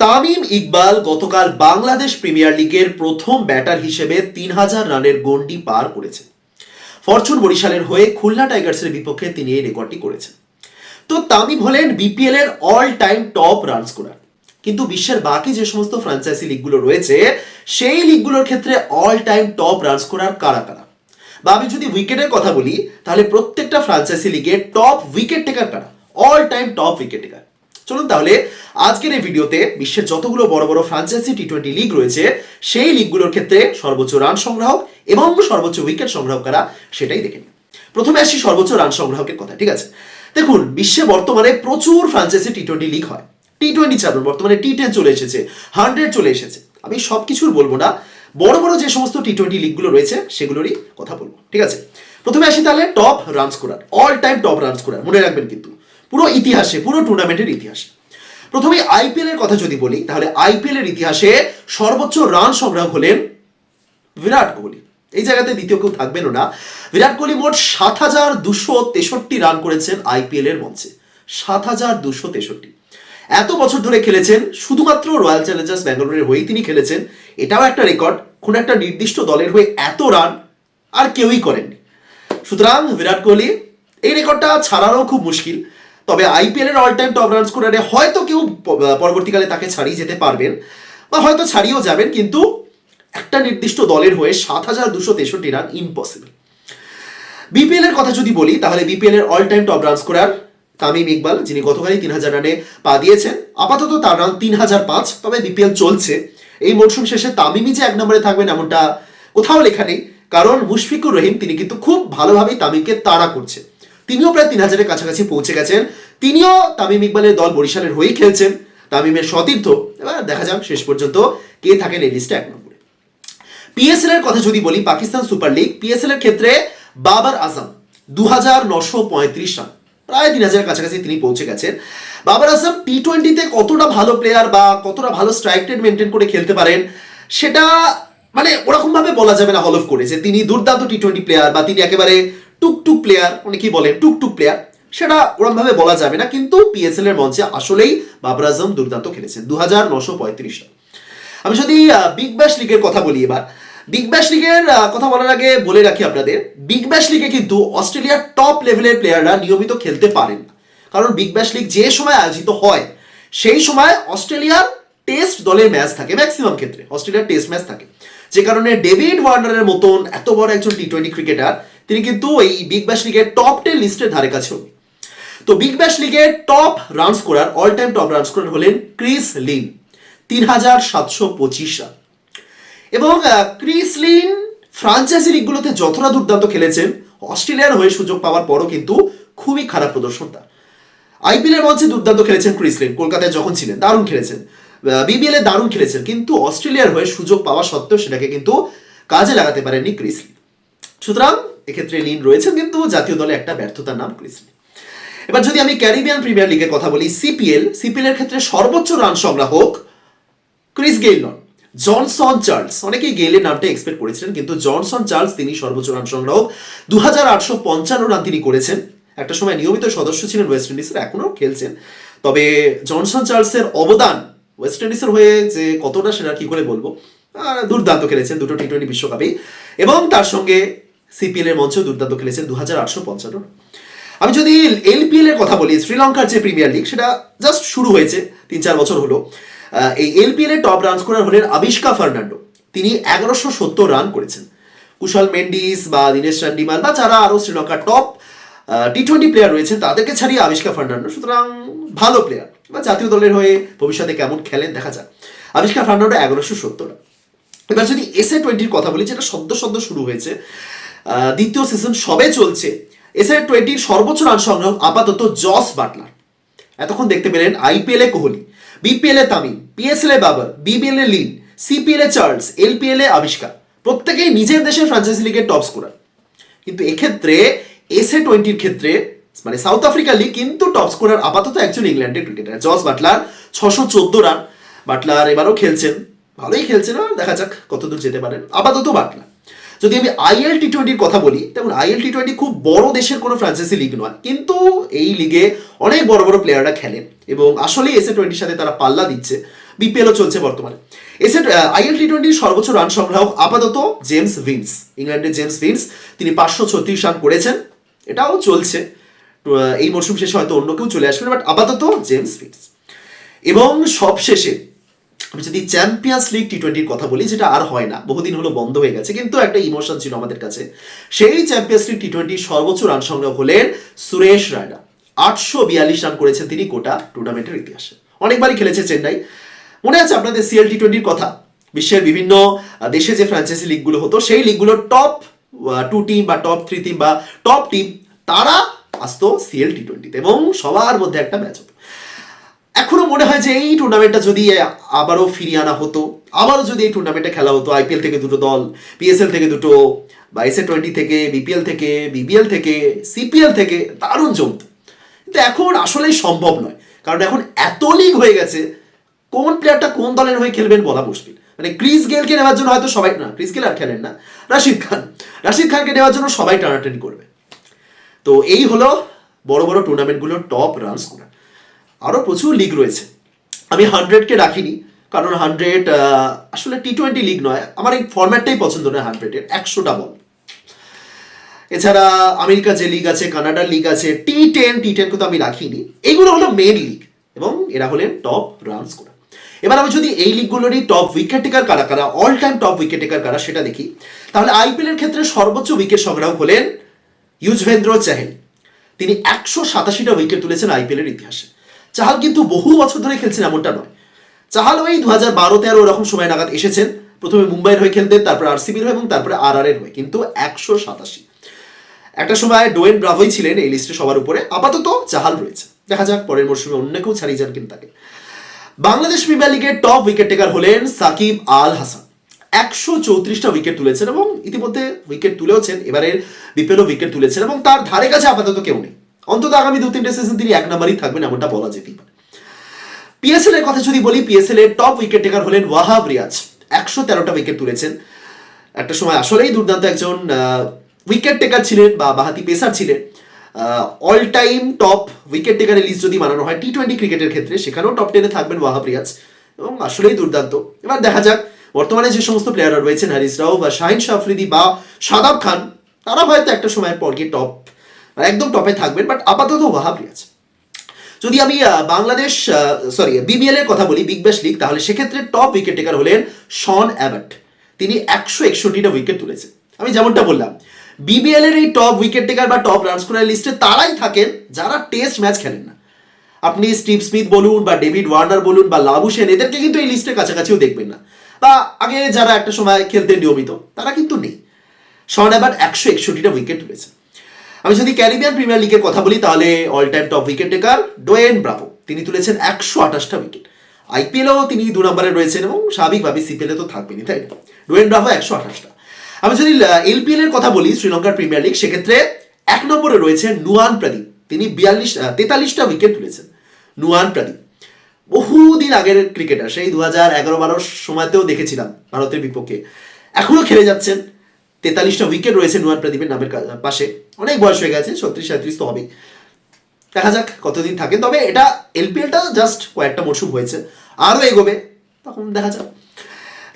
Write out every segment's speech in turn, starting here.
তামিম ইকবাল গতকাল বাংলাদেশ প্রিমিয়ার লিগের প্রথম ব্যাটার হিসেবে তিন হাজার রানের গন্ডি পার করেছে ফরচুন বরিশালের হয়ে খুলনা টাইগার্সের বিপক্ষে তিনি এই রেকর্ডটি করেছেন। তো তামিম হলেন বিপিএল এর all time top run scorer কিন্তু বিশ্বের বাকি যে সমস্ত ফ্র্যাঞ্চাইজি লিগগুলো রয়েছে, সেই লিগগুলোর ক্ষেত্রে all time top run scorer কারা কারা? বা আমি যদি উইকেটের কথা বলি, তাহলে প্রত্যেকটা ফ্র্যাঞ্চাইজি লিগে টপ উইকেট টেকার কারা? All time top wicket taker চলুন তাহলে আজকের এই ভিডিওতে বিশ্বের যতগুলো বড় বড় ফ্রাঞ্চাইজি টি টোয়েন্টি লিগ রয়েছে, সেই লিগগুলোর ক্ষেত্রে সর্বোচ্চ রান সংগ্রাহক এবং সর্বোচ্চ উইকেট সংগ্রাহক কারা সেটাই দেখে নিই। প্রথমে আসি সর্বোচ্চ রান সংগ্রাহকের কথা, ঠিক আছে? দেখুন, বিশ্বে বর্তমানে প্রচুর ফ্রাঞ্চাইজি টি টোয়েন্টি লিগ হয়। টি টোয়েন্টি ছাড়ুন বর্তমানে টি টেন চলে এসেছে হান্ড্রেড চলে এসেছে। আমি সব কিছুর বলব না, বড় বড় যে সমস্ত টি টোয়েন্টি লিগগুলো রয়েছে, সেগুলোরই কথা বলব, ঠিক আছে? প্রথমে আসি তাহলে top run scorer all time top run scorer মনে রাখবেন কিন্তু। পুরো ইতিহাসে, পুরো টুর্নামেন্টের ইতিহাসে। প্রথমে আইপিএল এর কথা যদি বলি, তাহলে আইপিএল এর ইতিহাসে সর্বোচ্চ রান সংগ্রাহক হলেন বিরাট কোহলি। এই জায়গাতে দ্বিতীয় কেউ থাকবেনও না। বিরাট কোহলি মোট সাত হাজার দুশো তেষট্টি রান করেছেন আইপিএল এর মঞ্চে। সাত হাজার দুশো তেষট্টি। এত বছর ধরে খেলেছেন, শুধুমাত্র রয়্যাল চ্যালেঞ্জার্স ব্যাঙ্গালোরের হয়েই তিনি খেলেছেন। এটাও একটা রেকর্ড কোন একটা নির্দিষ্ট দলের হয়ে এত রান আর কেউই করেননি। সুতরাং বিরাট কোহলি, এই রেকর্ডটা ছাড়ানো খুব মুশকিল। তবে আইপিএল এর অল টাইম টপ রান স্কোরারে হয়তো কেউ পরবর্তীকালে তাকে ছাড়িয়ে যেতে পারবেন বা হয়তো ছাড়িয়েও যাবেন, কিন্তু একটা নির্দিষ্ট দলের হয়ে সাত হাজার দুশো তেষট্টি রান ইম্পসিবল বিপিএল এর কথা যদি বলি, তাহলে বিপিএল এর all time top run scorer Tamim Iqbal, যিনি গতকালই তিন হাজার রানে পা দিয়েছেন। আপাতত তার রান তিন হাজার পাঁচ, তবে বিপিএল চলছে। এই মরশুম শেষে তামিমই যে এক নম্বরে থাকবেন এমনটা কোথাও লেখা নেই, কারণ মুশফিকুর রহিম, তিনি কিন্তু খুব ভালোভাবেই তামিমকে তাড়া করছে তিনিও প্রায় তিন হাজারের কাছাকাছি পৌঁছে গেছেন। তিনিও তামিম ইকবালের দল বরিশালের হয়েই খেলছেন। তামিমের সতীর্থ, এবার দেখা যাক শেষ পর্যন্ত কে থাকেন এই লিস্টে এক নম্বরে। পিএসএল এর কথা যদি বলি, পাকিস্তান সুপার লিগ পিএসএল এর ক্ষেত্রে বাবার আজম দু হাজার নশো পঁয়ত্রিশ রান, প্রায় তিন হাজারের কাছাকাছি তিনি পৌঁছে গেছেন। বাবার আজম টি টোয়েন্টিতে কতটা ভালো প্লেয়ার বা কতটা ভালো স্ট্রাইক রেট মেনটেন করে খেলতে পারেন, সেটা মানে ওরকম ভাবে বলা যাবে না হলফ করে যে তিনি দুর্দান্ত টি টোয়েন্টি প্লেয়ার বা তিনি একেবারে টুকটুক প্লেয়ার অনেকেই বলেন, টুকটুক প্লেয়ার সেটা ওরকম ভাবে বলা যাবে না, কিন্তু পিএসএল এর মঞ্চে আসলেই বাবর আজম দুর্দান্ত খেলেছেন দু হাজার নশো পঁয়ত্রিশ আমি যদি বিগ ব্যাশ লিগের কথা বলি এবার বিগ ব্যাশ লিগের কথা বলার আগে বলে রাখি আপনাদের বিগ ব্যাশ লিগে কিন্তু অস্ট্রেলিয়ার টপ লেভেলের প্লেয়াররা নিয়মিত খেলতে পারেন কারণ বিগ ব্যাশ লিগ যে সময় আয়োজিত হয়, সেই সময় অস্ট্রেলিয়ার টেস্ট দলের ম্যাচ থাকে ম্যাক্সিমাম ক্ষেত্রে, অস্ট্রেলিয়ার টেস্ট ম্যাচ থাকে। যে কারণে ডেভিড ওয়ার্নারের মতন এত বড় একজন টি টোয়েন্টি ক্রিকেটার তিনি কিন্তু এই বিগ ব্যাশ লিগের টপ টেন লিস্টের ধারে কাছেও। তো বিগ ব্যাশ লিগের top run scorer all time top run scorer হলেন ক্রিস লিন তিন হাজার সাতশো পঁচিশ রান। এবং ক্রিস লিন ফ্রাঞ্চাইজি লিগগুলোতে যতটা দুর্দান্ত খেলেছেন, অস্ট্রেলিয়ার হয়ে সুযোগ পাওয়ার পরও কিন্তু খুবই খারাপ প্রদর্শন তার। আইপিএল এর মঞ্চে দুর্দান্ত খেলেছেন ক্রিস লিন কলকাতায় যখন ছিলেন, দারুণ খেলেছেন। বিবিএল দারুণ খেলেছেন। কিন্তু অস্ট্রেলিয়ার হয়ে সুযোগ পাওয়া সত্ত্বেও সেটাকে কিন্তু কাজে লাগাতে পারেননি ক্রিস লিন সুতরাং এক্ষেত্রে লিন রয়েছেন কিন্তু জাতীয় দলে একটা ব্যর্থতার নাম ক্রিস লিন এবার যদি আমি ক্যারিবিয়ান প্রিমিয়ার লিগের কথা বলি সিপিএল সিপিএল এর ক্ষেত্রে সর্বোচ্চ রান সংগ্রাহক ক্রিস গেইল নন জনসন চার্লস। অনেকেই গেইলের নামটা এক্সপেক্ট করেছিলেন, কিন্তু জনসন চার্লস তিনি সর্বোচ্চ রান সংগ্রাহক। দু হাজার আটশো পঞ্চান্ন রান তিনি করেছেন। একটা সময় নিয়মিত সদস্য ছিলেন ওয়েস্ট ইন্ডিজের, এখনও খেলছেন। তবে জনসন চার্লসের অবদান ওয়েস্ট ইন্ডিজের হয়ে যে কতটা সেটা কি করে বলব? দুর্দান্ত খেলেছেন দুটো টি টোয়েন্টি বিশ্বকাপেই এবং তার সঙ্গে সিপিএল এর মঞ্চেও দুর্দান্ত খেলেছেন দু হাজার আটশো পঞ্চান্ন। আমি যদি এলপিএল এর কথা বলি, শ্রীলঙ্কার যে প্রিমিয়ার লিগ সেটা জাস্ট শুরু হয়েছে তিন চার বছর হলো। এই এলপিএল এর টপ রান স্কোরার হলেন আবিষ্কা ফার্নান্ডো। তিনি এগারোশো সত্তর রান করেছেন। কুশল মেন্ডিস বা দীনেশ চান্ডিমাল বা যারা আরও শ্রীলঙ্কার টপ টি টোয়েন্টি প্লেয়ার রয়েছে তাদেরকে ছাড়িয়ে আবিষ্কা ফার্নান্ডো, সুতরাং ভালো প্লেয়ার বা জাতীয় দলের হয়ে ভবিষ্যতে কেমন খেলেন দেখা যাক। আবিষ্কা ফার্নান্ডো এগারোশো সত্তর। এবার যদি এসএ টোয়েন্টির কথা বলি, যেটা সদ্য সদ্য শুরু হয়েছে দ্বিতীয় সিজন সবে চলছে। এসএ টোয়েন্টির সর্বোচ্চ রান সংগ্রহ আপাতত জস বাটলার। এতক্ষণ দেখতে পেলেন আইপিএল এ কোহলি বিপিএল এ তামিম পিএসএল এ বাবর বিবিএল এ লিন সিপিএল এ চার্লস এলপিএল এ আবিষ্কার। প্রত্যেকেই নিজের দেশের ফ্রাঞ্চাইজি লিগের টপ স্কোরার কিন্তু এক্ষেত্রে এস এ টোয়েন্টির ক্ষেত্রে মানে সাউথ আফ্রিকা লিগ কিন্তু টপ স্কোরার আপাতত একজন ইংল্যান্ডের ক্রিকেটার জস বাটলার ছশো চোদ্দ রান। বাটলার এবারও খেলছেন। ভালোই খেলছেন দেখা যাক কতদূর যেতে পারেন। আপাতত বাটলার যদি আমি আইএল টি টোয়েন্টির কথা বলি তেমন আইএল টি টোয়েন্টি খুব বড় দেশের কোনো ফ্রাঞ্চাইজি লিগ নয়, কিন্তু এই লিগে অনেক বড় বড় প্লেয়াররা খেলেন, এবং আসলেই এসএ টোয়েন্টির সাথে তারা পাল্লা দিচ্ছে। বিপিএলও চলছে বর্তমানে। এসে আইএল টি টোয়েন্টির সর্বোচ্চ রান সংগ্রাহক আপাতত জেমস ভিন্স, ইংল্যান্ডের জেমস ভিন্স, তিনি পাঁচশো ছত্রিশ রান করেছেন। এটাও চলছে। এই মরশুম শেষে হয়তো অন্য কেউ চলে আসবে বাট আপাতত জেমস ভিন্স এবং সবশেষে আমি যদি চ্যাম্পিয়ন্স লিগ টি টোয়েন্টির কথা বলি, যেটা আর হয় না, বহুদিন হলো বন্ধ হয়ে গেছে, কিন্তু একটা ইমোশন ছিল আমাদের কাছে। সেই চ্যাম্পিয়ন্স লিগ টি টোয়েন্টির সর্বোচ্চ রান সংগ্রহ হলেন সুরেশ রায়না। আটশো বিয়াল্লিশ রান করেছেন তিনি গোটা টুর্নামেন্টের ইতিহাসে। অনেকবারই খেলেছে চেন্নাই। মনে আছে আপনাদের সিএল টি টোয়েন্টির কথা? বিশ্বের বিভিন্ন দেশে যে ফ্র্যাঞ্চাইজি লিগগুলো হতো, সেই লিগগুলোর টপ টু টিম বা টপ থ্রি টিম বা টপ টিম তারা আসতো সিএল টি টোয়েন্টিতে এবং সবার মধ্যে একটা ম্যাচ হতো। এখনও মনে হয় যে এই টুর্নামেন্টটা যদি আবারও ফিরিয়ে আনা হতো, আবারও যদি এই টুর্নামেন্টে খেলা হতো আইপিএল থেকে দুটো দল পিএসএল থেকে দুটো, বা এসএ টোয়েন্টি থেকে বিপিএল থেকে বিবিএল থেকে সিপিএল থেকে, দারুণ জমত। কিন্তু এখন আসলেই সম্ভব নয়। কারণ এখন এত লিগ হয়ে গেছে, কোন প্লেয়ারটা কোন দলের হয়ে খেলবেন বলা মুশকিল। মানে ক্রিস গেলকে নেওয়ার জন্য হয়তো সবাই না, ক্রিস গেল আর খেলেন না। রাশিদ খান। রাশিদ খানকে নেওয়ার জন্য সবাই টানাটানি করবে। তো এই হলো বড় বড় টুর্নামেন্টগুলোর টপ রান স্কোরার আরও প্রচুর লিগ রয়েছে। আমি হান্ড্রেডকে রাখিনি, কারণ হান্ড্রেড আসলে টি টোয়েন্টি লিগ নয়। আমার এই ফরম্যাটটাই পছন্দ নয় হান্ড্রেডের একশোটা বল এছাড়া আমেরিকা যে লিগ আছে, কানাডার লিগ আছে টি টেন টি টেন কিন্তু আমি রাখিনি। এইগুলো হলো মেন লিগ এবং এরা হলেন টপ রান স্কোরার এবার আমি যদি এই লিগগুলোরই টপ উইকেট টেকার কারা কারা all time top wicket taker কারা সেটা দেখি, তাহলে আইপিএল এর ক্ষেত্রে সর্বোচ্চ উইকেট সংগ্রাহক হলেন ইউজভেন্দ্র চাহেল তিনি একশো সাতাশিটা উইকেট তুলেছেন আইপিএল এর ইতিহাসে। চাহাল কিন্তু বহু বছর ধরে খেলছেন এমনটা নয়। চাহাল ওই দু হাজার বারো তেরো ওরকম সময় নাগাদ এসেছেন। প্রথমে মুম্বাইয়ের হয়ে খেলতেন, তারপরে আরসিবির হয়ে এবং তারপরে আর আর এর হয়ে। কিন্তু একশো সাতাশি। একটা সময় ডোয়েন ব্রাভোই ছিলেন এই লিস্টে সবার উপরে। আপাতত চাহাল রয়েছে। দেখা যাক পরের মরশুমে অন্য কেউ ছাড়িয়ে যান কিন্তু তাকে। বাংলাদেশ প্রিমিয়ার লিগের টপ উইকেট টেকার হলেন সাকিব আল হাসান। একশো চৌত্রিশটা উইকেট তুলেছেন এবং ইতিমধ্যে উইকেট তুলেওছেন। এবারের বিপিএলও উইকেট তুলেছেন এবং তার ধারে কাছে আপাতত কেউ নেই। অন্তত আগামী দু তিনটে সিজন তিনি এক নাম্বারই থাকবেন এমনটা বলা যেতেই পারে। পিএসএল এর কথা যদি বলি পিএসএল এর টপ উইকেট টেকার হলেন ওয়াহাব রিয়াজ। একশো তেরোটা উইকেট তুলেছেন। একটা সময় আসলেই দুর্দান্ত একজন উইকেট টেকার ছিলেন বা বাহাতি পেসার ছিলেন। অল টাইম টপ উইকেট টেকারের লিস্ট যদি বানানো হয় টি টোয়েন্টি ক্রিকেটের ক্ষেত্রে, সেখানেও টপ টেনে থাকবেন ওয়াহাব রিয়াজ। এবং আসলেই দুর্দান্ত। এবার দেখা যাক বর্তমানে যে সমস্ত প্লেয়াররা রয়েছেন, হারিস রাও বা শাহিন শাহ আফ্রিদি বা সাদাব খান, তারা হয়তো একটা সময়ের পর গিয়ে টপ একদম টপে থাকবেন বাট আপাতত ওয়াহাব রিয়াজ যদি আমি বাংলাদেশ সরি বিবিএল এর কথা বলি বিগ ব্যাশ লিগ তাহলে সেক্ষেত্রে টপ উইকেট টেকার হলেন শন অ্যাবার্ট তিনি একশো একষট্টিটা উইকেট তুলেছেন। আমি যেমনটা বললাম বিবিএল এর এই টপ উইকেট টেকার বা টপ রান স্কোরার লিস্টে তারাই থাকেন যারা টেস্ট ম্যাচ খেলেন না। আপনি স্টিভ স্মিথ বলুন বা ডেভিড ওয়ার্নার বলুন বা লাবু সেন এদেরকে কিন্তু এই লিস্টের কাছাকাছিও দেখবেন না। বা আগে যারা একটা সময় খেলতেন নিয়মিত, তারা কিন্তু নেই। শন অ্যাবার্ট একশো একষট্টিটা উইকেট তুলেছেন আমি যদি ক্যারিবিয়ান প্রিমিয়ার লিগের কথা বলি, তাহলে all time top wicket taker Dwayne Bravo. তিনি তুলেছেন একশো আঠাশটা উইকেট আইপিএলও তিনি দু নম্বরে রয়েছেন এবং স্বাভাবিকভাবে সিপিএলে তো থাকবেনই, তাই না? ডোয়েন ব্রাভো একশো আঠাশটা। আমি যদি এলপিএল এর কথা বলি, শ্রীলঙ্কার প্রিমিয়ার লিগ, সেক্ষেত্রে এক নম্বরে রয়েছেন নুয়ান প্রদীপ। তিনি বিয়াল্লিশ, তেতাল্লিশটা উইকেট তুলেছেন। নুয়ান প্রদীপ। বহুদিন আগের ক্রিকেটার সেই দু হাজার এগারো বারোর সময়তেও দেখেছিলাম ভারতের বিপক্ষে। এখনও খেলে যাচ্ছেন। তেতাল্লিশটা উইকেট রয়েছে নুয়ান প্রদীপের নামের পাশে। অনেক বয়স হয়ে গেছে, ছত্রিশ সাঁত্রিশ তো হবেই। দেখা যাক কতদিন থাকে। তবে এটা এলপিএলটা জাস্ট কয়েকটা মরশুম হয়েছে। আরও এগোবে, তখন দেখা যাক।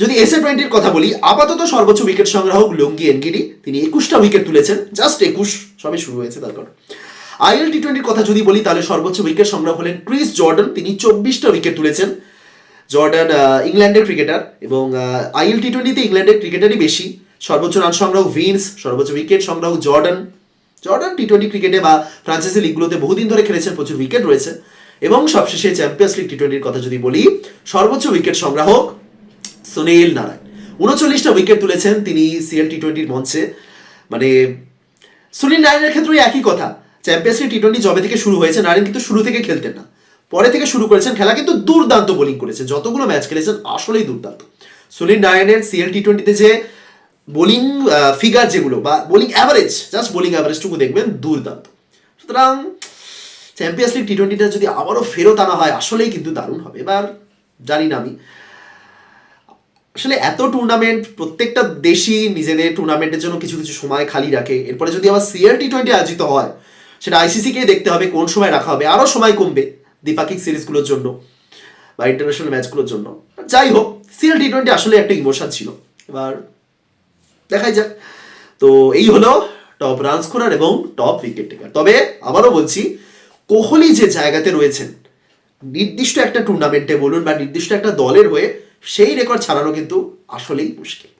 যদি এসএ টোয়েন্টির কথা বলি, আপাতত সর্বোচ্চ উইকেট সংগ্রাহক লুঙ্গি এনগিডি তিনি একুশটা উইকেট তুলেছেন। জাস্ট একুশ সবে শুরু হয়েছে তার কারণ আইএল টি টোয়েন্টির কথা যদি বলি, তাহলে সর্বোচ্চ উইকেট সংগ্রহ হলেন ক্রিস জর্ডন। তিনি চব্বিশটা উইকেট তুলেছেন। জর্ডান ইংল্যান্ডের ক্রিকেটার এবং আইএল টি টোয়েন্টিতে ইংল্যান্ডের ক্রিকেটারই বেশি। সর্বোচ্চ রান সংগ্রহ ভিন্স, সর্বোচ্চ উইকেট সংগ্রহ জর্ডান। জর্ডান টি টোয়েন্টি ক্রিকেটে বা ফ্রান্সাইজি লিগগুলোতে বহুদিন ধরে খেলেছেন, প্রচুর উইকেট রয়েছে। এবং সবশেষে চ্যাম্পিয়ন্স লিগ টি টোয়েন্টির কথা যদি বলি, সর্বোচ্চ উইকেট সংগ্রাহক সুনীল নারায়ণ। উনচল্লিশটা উইকেট তুলেছেন তিনি সিএল টি টোয়েন্টির মঞ্চে। মানে সুনীল নারায়ণের ক্ষেত্রে ওই একই কথা। চ্যাম্পিয়ন্স লিগ টি টোয়েন্টি জবে থেকে শুরু হয়েছে, নারায়ণ কিন্তু শুরু থেকে খেলতেন না। পরে থেকে শুরু করেছেন খেলা কিন্তু দুর্দান্ত বোলিং করেছে, যতগুলো ম্যাচ খেলেছেন আসলেই দুর্দান্ত। সুনীল নারায়ণের সিএল টি টোয়েন্টিতে যে বোলিং ফিগার যেগুলো বা বোলিং অ্যাভারেজ জাস্ট বোলিং অ্যাভারেজটুকু দেখবেন, দুর্দান্ত। সুতরাং চ্যাম্পিয়ন্স লিগ টি টোয়েন্টিটা যদি আবারও ফেরত আনা হয়, আসলেই কিন্তু দারুণ হবে। এবার জানি না আমি, আসলে এত টুর্নামেন্ট প্রত্যেকটা দেশই নিজেদের টুর্নামেন্টের জন্য কিছু কিছু সময় খালি রাখে। এরপরে যদি আবার সিএল টি টোয়েন্টি আয়োজিত হয় সেটা আইসিসিকে দেখতে হবে, কোন সময় রাখা হবে আরও সময় কমবে দ্বিপাক্ষিক সিরিজগুলোর জন্য বা ইন্টারন্যাশনাল ম্যাচগুলোর জন্য। যাই হোক সিএল টি টোয়েন্টি আসলে একটা ইমোশন ছিল। এবার দেখাই যাক। তো এই হলো টপ রান স্কোরার এবং টপ উইকেট টেকার তবে আবারও বলছি, কোহলি যে জায়গাতে রয়েছেন, নির্দিষ্ট একটা টুর্নামেন্টে বলুন বা নির্দিষ্ট একটা দলের হয়ে সেই রেকর্ড ছাড়ানো কিন্তু আসলেই মুশকিল।